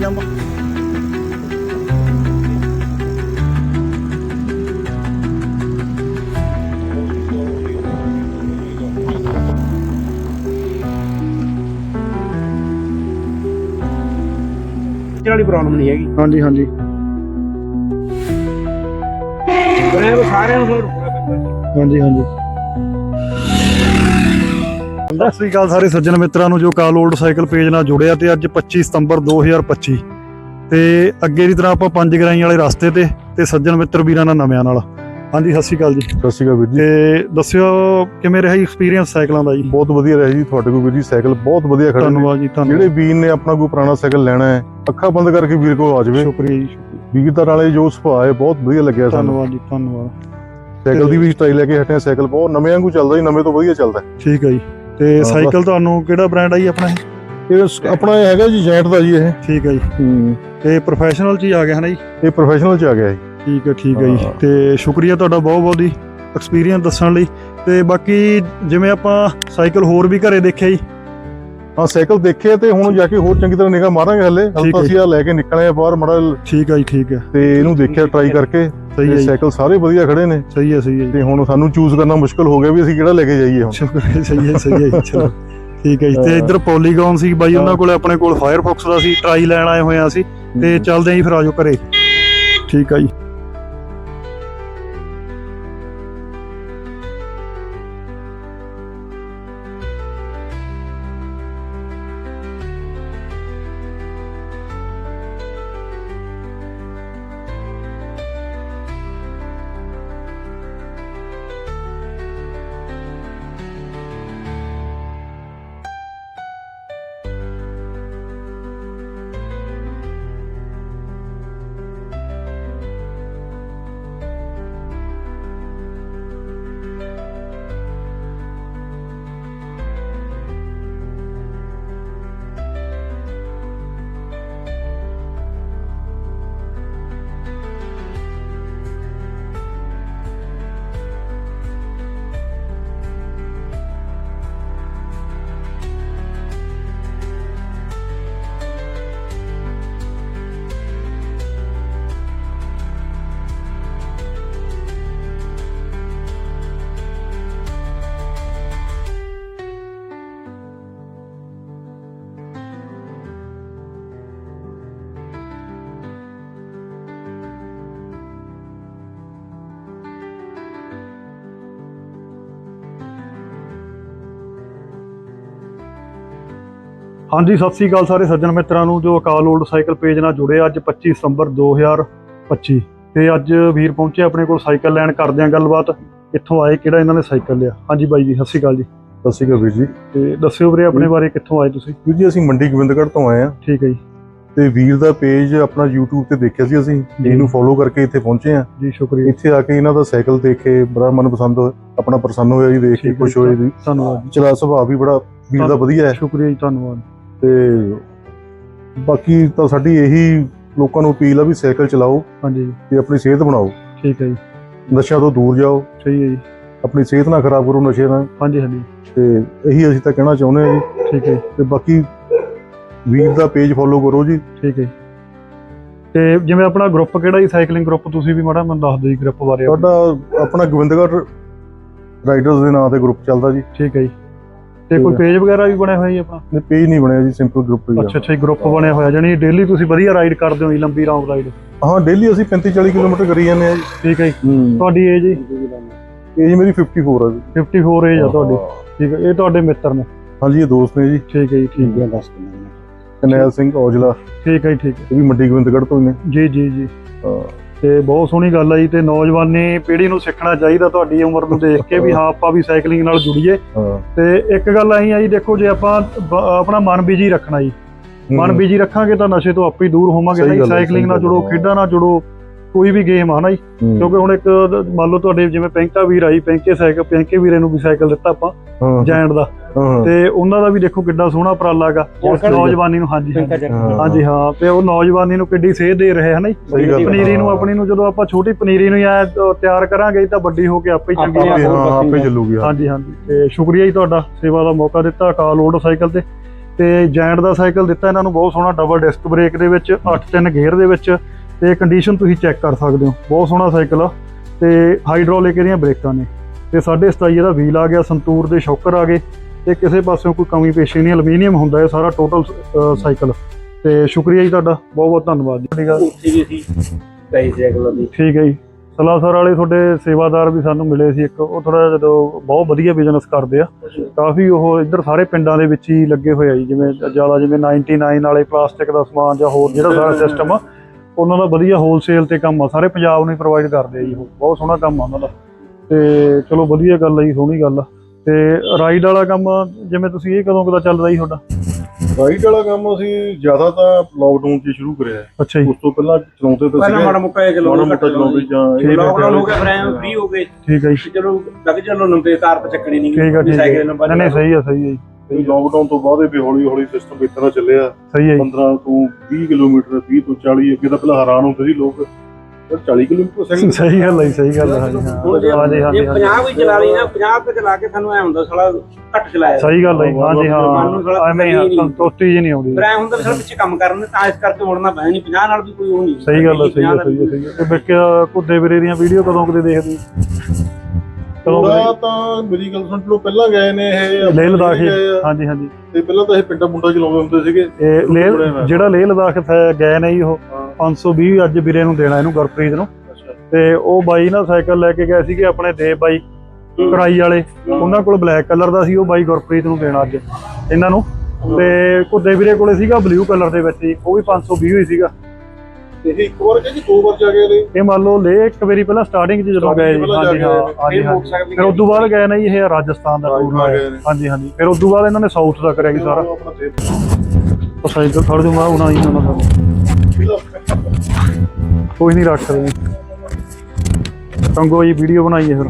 ਜਾਵਾਂ ਇਹ ਵਾਲੀ ਪ੍ਰੋਬਲਮ ਨਹੀਂ ਹੈਗੀ। ਹਾਂਜੀ ਹਾਂਜੀ। ਡਰਾਈਵਰ ਸਾਰਿਆਂ ਨੂੰ ਪੈਂਦਾ ਹਾਂਜੀ। ਹਾਂਜੀ ਸਤਿ ਸ੍ਰੀ ਅਕਾਲ ਸਾਰੇ ਸੱਜਣ ਮਿੱਤਰਾਂ ਨੂੰ ਜੋ ਕਾਲ ਓਲਡ ਸਾਈਕਲ ਪੇਜ ਨਾਲ ਜੁੜਿਆ ਤੇ ਅੱਜ 25 ਸਤੰਬਰ 2025 ਤੇ ਅੱਗੇ ਦੀ ਤਰ੍ਹਾਂ ਆਪਾਂ ਪੰਜ ਗਰਾਈ ਵਾਲੇ ਰਸਤੇ ਤੇ ਤੇ ਸੱਜਣ ਮਿੱਤਰ ਵੀਰਾਂ ਨਾਲ ਨਵਿਆਂ ਨਾਲ। ਹਾਂਜੀ ਸਤਿ ਸ੍ਰੀ ਅਕਾਲ ਜੀ। ਸਤਿ ਸ਼੍ਰੀ ਅਕਾਲ ਵੀਰ ਜੀ। ਤੇ ਦੱਸਿਓ ਕਿਵੇਂ ਰਿਹਾ ਐਕਸਪੀਰੀਅੰਸ ਸਾਈਕਲਾਂ ਦਾ ਜੀ? ਬਹੁਤ ਵਧੀਆ ਰਿਹਾ ਜੀ ਤੁਹਾਡੇ ਕੋਲ ਵੀਰ ਜੀ ਸਾਈਕਲ ਬਹੁਤ ਵਧੀਆ ਖੜੇ ਧੰਨਵਾਦ ਜੀ ਜਿਹੜੇ ਧੰਨਵਾਦ ਵੀਰ ਨੇ ਆਪਣਾ ਕੋਈ ਪੁਰਾਣਾ ਸਾਈਕਲ ਲੈਣਾ ਹੈ ਅੱਖਾਂ ਬੰਦ ਕਰਕੇ ਵੀਰ ਕੋਲ ਆ ਜਾਵੇ। ਸ਼ੁਕਰੀਆ ਜੀ ਵੀਰ ਦਾ ਨਾਲੇ ਜੋ ਸੁਭਾਅ ਹੈ ਬਹੁਤ ਵਧੀਆ ਲੱਗਿਆ ਸਾਨੂੰ। ਧੰਨਵਾਦ ਜੀ ਧੰਨਵਾਦ। ਸਾਈਕਲ ਦੀ ਵੀ ਸਟਾਈਲ ਲੈ ਕੇ ਹਟਿਆ ਸਾਈਕਲ ਬਹੁਤ ਨਵੇਂ ਵਾਂਗੂ ਚੱਲਦਾ ਜੀ ਨਵੇਂ ਤੋਂ ਵਧੀਆ ਚੱਲਦਾ। ਠੀਕ ਹੈ ਜੀ। ਤੇ ਹਾਂ, ਸਾਈਕਲ ਤੁਹਾਨੂੰ ਕਿਹੜਾ ਬ੍ਰਾਂਡ ਆ ਜੀ ਆਪਣਾ ਇਹ? ਇਹ ਆਪਣਾ ਇਹ ਹੈਗਾ ਜੀ ਜੈਂਟ ਦਾ ਜੀ ਇਹ। ਠੀਕ ਹੈ ਜੀ। ਤੇ ਪ੍ਰੋਫੈਸ਼ਨਲ ਚ ਹੀ ਆ ਗਿਆ ਹੈ ਨਾ ਜੀ? ਇਹ ਪ੍ਰੋਫੈਸ਼ਨਲ ਚ ਆ ਗਿਆ ਜੀ। ਠੀਕ ਹੈ ਠੀਕ ਹੈ ਜੀ। ਹਾਂ। ਤੇ ਸ਼ੁਕਰੀਆ ਤੁਹਾਡਾ ਬਹੁਤ ਬਹੁਤ ਜੀ ਐਕਸਪੀਰੀਅੰਸ ਦੱਸਣ ਲਈ। ਤੇ ਬਾਕੀ ਜਿਵੇਂ ਆਪਾਂ ਸਾਈਕਲ ਹੋਰ ਵੀ ਘਰੇ ਦੇਖਿਆ ਜੀ ਹਾਂ ਸਾਈਕਲ ਦੇਖਿਆ ਤੇ ਹੁਣ ਜਾ ਕੇ ਹੋਰ ਚੰਗੀ ਤਰ੍ਹਾਂ ਨਿਗਾਹ ਮਾਰਾਂਗੇ ਹਲੇ। ਹਲ ਤਾਂ ਅਸੀਂ ਆ ਲੈ ਕੇ ਨਿਕਲੇ ਆ ਬਾਹਰ ਮੜਾ ਠੀਕ ਹੈ ਜੀ ਠੀਕ ਹੈ ਤੇ ਇਹਨੂੰ ਦੇਖਿਆ ਟਰਾਈ ਕਰਕੇ ਸਹੀ ਹੈ ਸਾਈਕਲ ਸਾਰੇ ਵਧੀਆ ਖੜੇ ਨੇ। ਸਹੀ ਹੈ ਸਹੀ ਹੈ ਤੇ ਹੁਣ ਸਾਨੂੰ ਚੂਜ਼ ਕਰਨਾ ਮੁਸ਼ਕਲ ਹੋ ਗਿਆ ਵੀ ਅਸੀਂ ਕਿਹੜਾ ਲੈ ਕੇ ਜਾਈਏ ਹੁਣ। ਸਹੀ ਹੈ ਸਹੀ ਹੈ ਚਲੋ। ਠੀਕ ਹੈ ਜੀ। ਤੇ। ਇੱਧਰ ਪੋਲੀਗਨ ਸੀ ਬਾਈ ਉਹਨਾਂ। ਕੋਲੇ ਆਪਣੇ ਕੋਲ ਫਾਇਰਫੌਕਸ ਦਾ ਸੀ ਟਰਾਈ ਲੈਣ ਆਏ ਹੋਏ ਆ ਅਸੀਂ। ਤੇ ਚੱਲਦੇ ਆਂ ਜੀ ਫਿਰ ਆਜੋ ਘਰੇ। ਠੀਕ ਆ ਜੀ। ਹਾਂਜੀ ਸਤਿ ਸ੍ਰੀ ਅਕਾਲ ਸਾਰੇ ਸੱਜਣ ਮਿੱਤਰਾਂ ਨੂੰ ਜੋ ਅਕਾਲ ਓਲਡ ਸਾਈਕਲ ਪੇਜ ਨਾਲ ਜੁੜੇ ਅੱਜ 25 ਸਤੰਬਰ 2025 ਤੇ ਅੱਜ ਵੀਰ ਪਹੁੰਚੇ ਆਪਣੇ ਕੋਲ ਸਾਈਕਲ ਲੈਣ ਕਰਦੇ ਆਂ ਗੱਲਬਾਤ। ਇੱਥੋਂ ਆਏ ਕਿਹੜਾ ਇਹਨਾਂ ਨੇ ਸਾਈਕਲ ਲਿਆ? ਹਾਂਜੀ ਬਾਈ ਜੀ ਸਤਿ ਸ੍ਰੀ ਅਕਾਲ ਜੀ। ਸਤਿ ਸ਼੍ਰੀ ਅਕਾਲ ਵੀਰ ਜੀ। ਤੇ ਦੱਸਿਓ ਵੀਰੇ ਆਪਣੇ ਬਾਰੇ ਕਿੱਥੋਂ ਆਏ ਤੁਸੀਂ? ਵੀਰ ਜੀ ਅਸੀਂ ਮੰਡੀ ਗੋਬਿੰਦਗੜ੍ਹ ਤੋਂ ਆਏ ਆ ਠੀਕ ਹੈ ਜੀ। ਤੇ ਵੀਰ ਦਾ ਪੇਜ ਆਪਣਾ YouTube ਤੇ ਦੇਖਿਆ ਸੀ ਅਸੀਂ। ਇਹਨੂੰ ਫੋਲੋ ਕਰਕੇ ਇੱਥੇ ਪਹੁੰਚੇ ਆ ਜੀ ਸ਼ੁਕਰੀਆ। ਇੱਥੇ ਆ ਕੇ ਇਹਨਾਂ ਦਾ ਸਾਈਕਲ ਦੇਖ ਬੜਾ ਮਨ ਪਸੰਦ ਆਪਣਾ ਪ੍ਰਸੰਨ ਹੋਇਆ ਜੀ ਦੇਖ ਕੇ ਖੁਸ਼ ਹੋਏ ਜੀ। ਧੰਨਵਾਦ ਚਲਾ ਸੁਭਾਅ ਵੀ ਬੜਾ ਵੀਰ ਦਾ ਵਧੀਆ ਹੈ। ਸ਼ੁਕਰੀਆ ਜੀ ਧੰਨਵਾਦ। ਤੇ ਬਾਕੀ ਤਾਂ ਸਾਡੀ ਇਹੀ ਲੋਕਾਂ ਨੂੰ ਅਪੀਲ ਆ ਵੀ ਸਾਈਕਲ ਚਲਾਓ ਹਾਂਜੀ। ਤੇ ਆਪਣੀ ਸਿਹਤ ਬਣਾਓ। ਠੀਕ ਹੈ ਜੀ। ਨਸ਼ਿਆਂ ਤੋਂ ਦੂਰ ਜਾਓ। ਸਹੀ ਹੈ ਜੀ। ਆਪਣੀ ਸਿਹਤ ਨਾ ਖਰਾਬ ਕਰੋ ਨਸ਼ੇ ਨਾਲ। ਹਾਂਜੀ ਹਾਂਜੀ। ਤੇ ਇਹੀ ਅਸੀਂ ਤਾਂ ਕਹਿਣਾ ਚਾਹੁੰਦੇ ਹਾਂ ਜੀ। ਠੀਕ ਹੈ ਜੀ, ਤੇ ਬਾਕੀ ਵੀਰ ਦਾ ਪੇਜ ਫੋਲੋ ਕਰੋ ਜੀ। ਠੀਕ ਹੈ ਜੀ। ਤੇ ਜਿਵੇਂ ਆਪਣਾ ਗਰੁੱਪ ਕਿਹੜਾ ਜੀ? ਸਾਈਕਲਿੰਗ ਗਰੁੱਪ ਤੁਸੀਂ ਵੀ ਮਾੜਾ ਮੈਨੂੰ ਦੱਸ ਦਿਓ ਜੀ ਗਰੁੱਪ ਬਾਰੇ। ਸਾਡਾ ਆਪਣਾ ਗੋਬਿੰਦਗੜ੍ਹ ਰਾਈਡਰਸ ਦੇ ਨਾਂ ਤੇ ਗਰੁੱਪ ਚੱਲਦਾ ਜੀ। ਠੀਕ ਹੈ ਜੀ। ਤੇ ਕੋਈ ਪੇਜ ਵਗੈਰਾ ਵੀ ਬਣਿਆ ਹੋਇਆ ਜੀ ਆਪਣਾ? ਨੇ ਪੇਜ ਨਹੀਂ ਬਣਿਆ ਜੀ ਸਿੰਪਲ ਗਰੁੱਪ ਹੀ ਆ। ਅੱਛਾ ਅੱਛਾ ਜੀ ਗਰੁੱਪ ਬਣਿਆ ਹੋਇਆ ਜਾਨੀ ਡੇਲੀ ਤੁਸੀਂ ਵਧੀਆ ਰਾਈਡ ਕਰਦੇ ਹੋ ਜੀ ਲੰਬੀ ਲੌਂਗ ਰਾਈਡ ਹਾਂ ਡੇਲੀ ਅਸੀਂ 35 40 ਕਿਲੋਮੀਟਰ ਕਰੀ ਜਾਂਦੇ ਆ ਜੀ। ਠੀਕ ਹੈ ਜੀ। ਤੁਹਾਡੀ ਏਜ ਜੀ? ਏਜ ਮੇਰੀ 54 ਆ ਜੀ। 54 ਏਜ ਆ ਤੁਹਾਡੀ। ਠੀਕ ਹੈ ਇਹ ਤੁਹਾਡੇ ਮਿੱਤਰ ਨੇ? ਹਾਂਜੀ ਇਹ ਦੋਸਤ ਨੇ ਜੀ। ਠੀਕ ਹੈ ਜੀ ਠੀਕ ਹੈ। ਕਨੈਲ ਸਿੰਘ ਔਜਲਾ। ਠੀਕ ਹੈ ਜੀ ਠੀਕ ਹੈ। ਇਹ ਵੀ ਮੰਡੀ ਗੋਬਿੰਦਗੜ੍ਹ ਤੋਂ ਹੀ ਨੇ। ਜੀ ਜੀ ਜੀ। ਹਾਂ। ਤੇ ਬਹੁਤ ਸੋਹਣੀ ਗੱਲ ਆ ਜੀ ਤੇ ਨੌਜਵਾਨੀ ਪੀੜ੍ਹੀ ਨੂੰ ਸਿੱਖਣਾ ਚਾਹੀਦਾ ਤੁਹਾਡੀ ਉਮਰ ਨੂੰ ਦੇਖ ਕੇ ਵੀ ਹਾਂ ਆਪਾਂ ਵੀ ਸਾਈਕਲਿੰਗ ਨਾਲ ਜੁੜੀਏ। ਤੇ ਇੱਕ ਗੱਲ ਆਈ ਆ ਜੀ ਦੇਖੋ ਜੇ ਆਪਾਂ ਆਪਣਾ ਮਨ ਬਿਜ਼ੀ ਰੱਖਣਾ ਜੀ। ਮਨ ਬਿਜ਼ੀ ਰੱਖਾਂਗੇ ਤਾਂ ਨਸ਼ੇ ਤੋਂ ਆਪੇ ਦੂਰ ਹੋਵਾਂਗੇ ਸਾਈਕਲਿੰਗ ਨਾਲ ਜੁੜੋ। ਖੇਡਾਂ ਨਾਲ ਜੁੜੋ। ਕੋਈ ਵੀ ਗੇਮ ਆ ਨਾ ਜੀ। ਕਿਉਂਕਿ ਹੁਣ ਇੱਕ ਮੰਨ ਲਓ ਤੁਹਾਡੇ ਜਿਵੇਂ ਪੈਂਕਾ ਵੀਰ ਆਈ ਪੈਂਕੇ ਸਾਈਕਲ ਪੈਂਕੇ ਵੀਰੇ ਨੂੰ ਵੀ ਸਾਈਕਲ ਦਿੱਤਾ ਆਪਾਂ ਜੈਂਟ ਦਾ। ਤੇ ਉਹਨਾਂ ਦਾ ਵੀ ਦੇਖੋ ਕਿੱਡਾ ਸੋਹਣਾ ਉਪਰਾਲਾ ਹੈਗਾ ਉਸ। ਨੌਜਵਾਨੀ ਨੂੰ ਹਾਂਜੀ ਹਾਂਜੀ। ਹਾਂ। ਹਾਂਜੀ ਹਾਂ। ਤੇ ਉਹ ਨੌਜਵਾਨੀ ਨੂੰ ਕਿੱਡੀ ਸੇਧ ਦੇ ਰਹੇ ਹਨ। ਪਨੀਰੀ ਨੂੰ ਆਪਣੀ ਨੂੰ ਜਦੋਂ ਆਪਾਂ ਛੋਟੀ ਪਨੀਰੀ ਨੂੰ ਐ ਤਿਆਰ ਕਰਾਂਗੇ ਤਾਂ ਵੱਡੀ ਹੋ ਕੇ ਆਪੇ ਹੀ ਚੰਗੀ ਆਪੇ ਆ। ਹਾਂ ਆਪੇ ਚੱਲੂਗੀ ਹਾਂ। ਹਾਂਜੀ ਹਾਂਜੀ। ਤੇ ਸ਼ੁਕਰੀਆ ਜੀ ਤੁਹਾਡਾ ਸੇਵਾ ਦਾ ਮੌਕਾ ਦਿੱਤਾ ਕਾਲ ਓਡ ਸਾਈਕਲ ਤੇ। ਤੇ ਜੈਂਟ ਦਾ ਸਾਈਕਲ ਦਿੱਤਾ ਇਹਨਾਂ ਨੂੰ ਬਹੁਤ ਸੋਹਣਾ ਡਬਲ ਡਿਸਕ ਬ੍ਰੇਕ ਦੇ ਵਿੱਚ 8-3 ਗੇਅਰ ਦੇ ਵਿੱਚ। ਤੇ ਕੰਡੀਸ਼ਨ ਤੁਸੀਂ ਚੈੱਕ ਕਰ ਸਕਦੇ ਹੋ। ਬਹੁਤ ਸੋਹਣਾ ਸਾਈਕਲ ਆ ਤੇ ਹਾਈਡ੍ਰੋਲਿਕ ਇਹਦੀਆਂ ਬ੍ਰੇਕਾਂ ਨੇ। ਤੇ 27.5 ਇਹਦਾ ਵੀਲ ਆ ਗਿਆ ਸੰਤੂਰ ਦੇ ਸ਼ੌਕਰ ਆ ਗਏ। ਤੇ ਕਿਸੇ ਪਾਸਿਓਂ ਕੋਈ ਕਮੀ ਪੇਸ਼ੀ ਨਹੀਂ ਐਲੂਮੀਨੀਅਮ ਹੁੰਦਾ ਇਹ ਸਾਰਾ ਟੋਟਲ ਸਾਈਕਲ ਤੇ ਸ਼ੁਕਰੀਆ ਜੀ ਤੁਹਾਡਾ ਬਹੁਤ ਬਹੁਤ ਧੰਨਵਾਦ ਜੀ। ਸਾਈਕਲਾਂ ਦੀ ਠੀਕ ਹੈ ਜੀ। ਸਲਾਸਰ ਵਾਲੇ ਤੁਹਾਡੇ ਸੇਵਾਦਾਰ ਵੀ ਸਾਨੂੰ ਮਿਲੇ ਸੀ ਇੱਕ ਉਹ ਥੋੜਾ ਜਦੋਂ ਬਹੁਤ ਵਧੀਆ ਬਿਜ਼ਨਸ ਕਰਦੇ ਆ। ਕਾਫੀ ਉਹ ਇੱਧਰ ਸਾਰੇ ਪਿੰਡਾਂ ਦੇ ਵਿੱਚ ਹੀ ਲੱਗੇ ਹੋਏ ਆ ਜੀ ਜਿਵੇਂ ਜ਼ਿਆਦਾ ਜਿਵੇਂ 99 ਵਾਲੇ ਪਲਾਸਟਿਕ ਦਾ ਸਮਾਨ ਜਾਂ ਹੋਰ ਜਿਹੜਾ ਸਾਰਾ ਸਿਸਟਮ ਆ ਉਹਨਾਂ ਦਾ ਵਧੀਆ ਹੋਲਸੇਲ ਤੇ ਕੰਮ ਆ ਸਾਰੇ ਪੰਜਾਬ ਨੂੰ ਹੀ ਪ੍ਰੋਵਾਈਡ ਕਰਦੇ ਆ ਜੀ ਉਹ ਬਹੁਤ ਸੋਹਣਾ ਕੰਮ ਆ ਉਹਨਾਂ ਦਾ। ਤੇ ਚਲੋ ਵਧੀਆ ਗੱਲ ਆ ਜੀ ਸੋਹਣੀ ਗੱਲ ਆ। ਤੇ ਰਾਈਡ ਵਾਲਾ ਕੰਮ ਜਿਵੇਂ ਤੁਸੀਂ ਇਹ ਕਦੋਂ ਕਦਾ ਚੱਲਦਾ ਜੀ ਤੁਹਾਡਾ? ਰਾਈਡ ਵਾਲਾ ਕੰਮ ਅਸੀਂ ਜ਼ਿਆਦਾ ਤਾਂ ਲੋਕਡਾਊਨ 'ਚ ਸ਼ੁਰੂ ਕਰਿਆ। ਅੱਛਾ ਜੀ। ਉਸ ਤੋਂ ਪਹਿਲਾਂ ਚਲਾਉਂਦੇ ਤਾਂ ਪਹਿਲਾਂ ਸੀਗੇ। ਮਾੜਾ ਮੁੱਕਾ ਇਹ ਮਾੜਾ ਮੋਟਾ ਚਲਾਉਂਦੇ। ਜਾਂ ਠੀਕ ਹੈ, ਲੋਕਡਾਊਨ ਹੋ ਗਿਆ ਫਿਰ ਐਂ ਫ੍ਰੀ ਹੋ ਗਏ। ਠੀਕ ਹੈ ਜੀ। ਚਲੋ ਲੱਗ ਚਲੋ ਨੰਬਰ ਕਾਰ ਪਰ ਚੱਕਣੀ ਨਹੀਂ ਠੀਕ ਹੈ ਸਾਈਕਲ ਨੰਬਰ ਨਹੀਂ ਨਹੀਂ ਸਹੀ ਆ ਸਹੀ ਹੈ ਜੀ। ਲੋਕਡਾਊਨ ਤੋਂ ਬਾਅਦ ਇਹ ਵੀ ਹੌਲੀ ਹੌਲੀ ਸਿਸਟਮ ਇਸ ਤਰ੍ਹਾਂ ਚੱਲਿਆ। ਸਹੀ ਹੈ ਜੀ। 15 ਤੋਂ 20 ਕਿਲੋਮੀਟਰ 20 ਤੋਂ 40 ਅੱਗੇ ਤਾਂ ਪਹਿਲਾਂ ਹੈਰਾਨ ਹੁੰਦੇ ਸੀ ਲੋਕ। ਯਾਰ 40 ਕਿਲੋਮੀਟਰ ਸੈਕਿੰਡ ਸਹੀ ਗੱਲ ਹੈ ਜੀ, ਸਹੀ ਗੱਲ ਹੈ ਹਾਂਜੀ ਹਾਂ। ਹੁਣ ਜੇ ਹਾਂਜੀ ਹਾਂਜੀ ਜੇ 50 ਵੀ ਚਲਾ ਲਈ ਨਾ 50 ਤੇ ਚਲਾ ਕੇ ਸਾਨੂੰ ਐ ਹੁੰਦਾ ਸਾਲਾ ਘੱਟ ਚਲਾਇਆ। ਸਹੀ ਗੱਲ ਹੈ ਜੀ, ਹਾਂਜੀ ਹਾਂ। ਐਵੇਂ ਹੀ ਆ। ਸੰਤੁਸ਼ਟੀ ਜੀ ਨਹੀਂ ਆਉਂਦੀ। ਫਿਰ ਐ ਹੁੰਦਾ ਵੀ ਸਾਲਾ ਪਿੱਛੇ ਕੰਮ ਕਰਨ ਦੇ ਤਾਂ ਇਸ ਕਰਕੇ ਮੁੜਨਾ ਪੈਣਾ ਨਹੀਂ 50 ਨਾਲ ਵੀ ਕੋਈ ਉਹ ਨਹੀਂ। ਸਹੀ ਗੱਲ ਹੈ ਸਹੀ ਹੈ ਸਹੀ ਹੈ ਸਹੀ ਹੈ। ਤੇ ਵੇਖਿਆ ਕੁੱਦੇ ਵੀਰੇ ਦੀਆਂ ਵੀਡੀਓ ਕਦੋਂ ਕਦੇ ਦੇਖਦੀ ਪੂਰਾ ਤਾਂ ਮੇਰੀ ਗੱਲ ਸੁਣ ਲਓ ਪਹਿਲਾਂ ਗਏ ਨੇ ਇਹ ਲੇਹ ਲਦਾਖ ਹੀ। ਗਏ ਆ, ਹਾਂਜੀ ਹਾਂਜੀ। ਤੇ ਪਹਿਲਾਂ ਤਾਂ ਇਹ ਪਿੰਡਾ ਮੁੰਡਾ ਚਲਾਉਂਦੇ ਹੁੰਦੇ ਸੀਗੇ। ਇਹ ਲੇਹ। ਜਿਹੜਾ ਲੇਹ ਲਦਾਖ ਥੇ- ਗਏ ਨੇ ਜੀ ਉਹ। 520 ਅੱਜ ਵੀਰੇ ਨੂੰ ਦੇਣਾ ਇਹਨੂੰ ਗੁਰਪ੍ਰੀਤ ਨੂੰ। ਅੱਛਾ। ਤੇ ਉਹ ਬਾਈ ਨਾ ਸਾਈਕਲ ਲੈ ਕੇ ਗਏ ਸੀਗੇ ਆਪਣੇ ਦੇਵ ਬਾਈ ਕਰਾਈ ਵਾਲੇ। ਉਹਨਾਂ ਕੋਲ ਬਲੈਕ ਕਲਰ ਦਾ ਸੀ ਉਹ ਬਾਈ ਗੁਰਪ੍ਰੀਤ ਨੂੰ ਦੇਣਾ ਅੱਜ। ਇਹਨਾਂ ਨੂੰ। ਤੇ ਕੁੱਦੇ ਵੀਰੇ ਕੋਲੇ ਸੀਗਾ ਬਲੂ ਕਲਰ ਦੇ ਵਿੱਚ ਹੀ ਉਹ ਵੀ 520 ਹੀ ਸੀਗਾ। ਇਹ ਇੱਕ ਵਾਰ ਕਿ ਦੋ ਵਾਰ ਜਾ ਕੇ ਨੇ। ਇਹ ਮੰਨ ਲਓ ਲੇ ਇੱਕ ਵਾਰੀ ਪਹਿਲਾਂ ਸਟਾਰਟਿੰਗ 'ਚ ਜਦੋਂ ਗਏ ਹਾਂਜੀ ਹਾਂ ਹਾਂਜੀ ਹਾਂਜੀ। ਫਿਰ ਉਦੋਂ ਬਾਅਦ ਗਏ ਨਾ ਜੀ ਇਹ ਰਾਜਸਥਾਨ ਦਾ ਟੂਰ। ਹਾਂਜੀ ਹਾਂਜੀ। ਫਿਰ ਉਦੋਂ ਬਾਅਦ ਇਹਨਾਂ ਨੇ ਸਾਊਥ ਦਾ ਕਰਿਆ ਜੀ ਸਾਰਾ। ਉਹ ਸਾਈਕਲ ਥੋੜਾ ਜਿਹਾ ਉਹਨਾਂ ਉਹਨਾਂ ਦਾ ਕੋਈ ਨਹੀਂ ਰੱਖਦੇ ਜੀ ਚੰਗੋ ਜੀ ਵੀਡੀਓ ਬਣਾਈਏ ਫਿਰ।